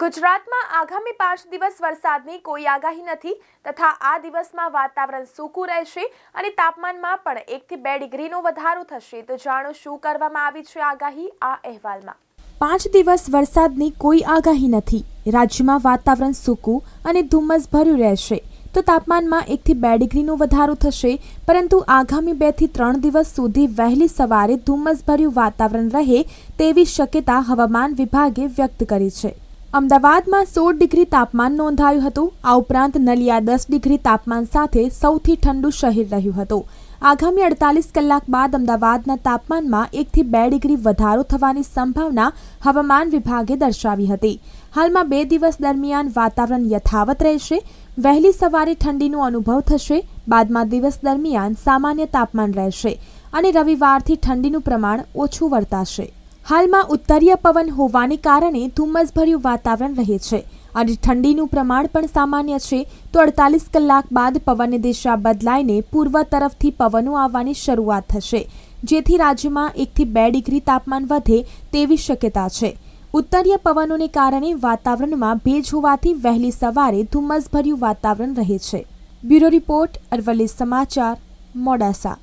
ગુજરાતમાં આગામી પાંચ દિવસ વરસાદની કોઈ આગાહી નથી તથા આ દિવસમાં વાતાવરણ સૂકું રહેશે અને તાપમાનમાં પણ એકથી બે ડિગ્રીનો વધારો થશે. તો જાણો શું કરવામાં આવી છે આગાહી? આ અહેવાલમાં. પાંચ દિવસ વરસાદની કોઈ આગાહી નથી. રાજ્યમાં વાતાવરણ સૂકું અને ધુમ્મસ ભર્યું રહેશે. તો તાપમાનમાં એકથી બે ડિગ્રીનો વધારો થશે, પરંતુ આગામી બેથી ત્રણ દિવસ સુધી વહેલી સવારે ધુમ્મસભર્યું વાતાવરણ રહે તેવી શક્યતા હવામાન વિભાગે વ્યક્ત કરી છે. અમદાવાદમાં સોળ ડિગ્રી તાપમાન નોંધાયું હતું. આ ઉપરાંત નલિયા દસ ડિગ્રી તાપમાન સાથે સૌથી ઠંડુ શહેર રહ્યું હતું. આગામી અડતાલીસ કલાક બાદ અમદાવાદના તાપમાનમાં એકથી બે ડિગ્રી વધારો થવાની સંભાવના હવામાન વિભાગે દર્શાવી હતી. હાલમાં બે દિવસ દરમિયાન વાતાવરણ યથાવત રહેશે. વહેલી સવારે ઠંડીનો અનુભવ થશે. બાદમાં દિવસ દરમિયાન સામાન્ય તાપમાન રહેશે અને રવિવારથી ઠંડીનું પ્રમાણ ઓછું વર્તાશે. હાલમાં ઉત્તરીય પવન હોવાને કારણે ધુમ્મસભર્યું વાતાવરણ રહે છે અને ઠંડીનું પ્રમાણ પણ સામાન્ય છે તો અડતાલીસ કલાક બાદ પવનની દિશા બદલાઈને પૂર્વ તરફથી પવનો આવવાની શરૂઆત થશે. જેથી રાજ્યમાં એકથી બે ડિગ્રી તાપમાન વધે તેવી શક્યતા છે. ઉત્તરીય પવનોને કારણે વાતાવરણમાં ભેજ હોવાથી વહેલી સવારે ધુમ્મસભર્યું વાતાવરણ રહે છે. બ્યુરો રિપોર્ટ અરવલ્લી સમાચાર, મોડાસા.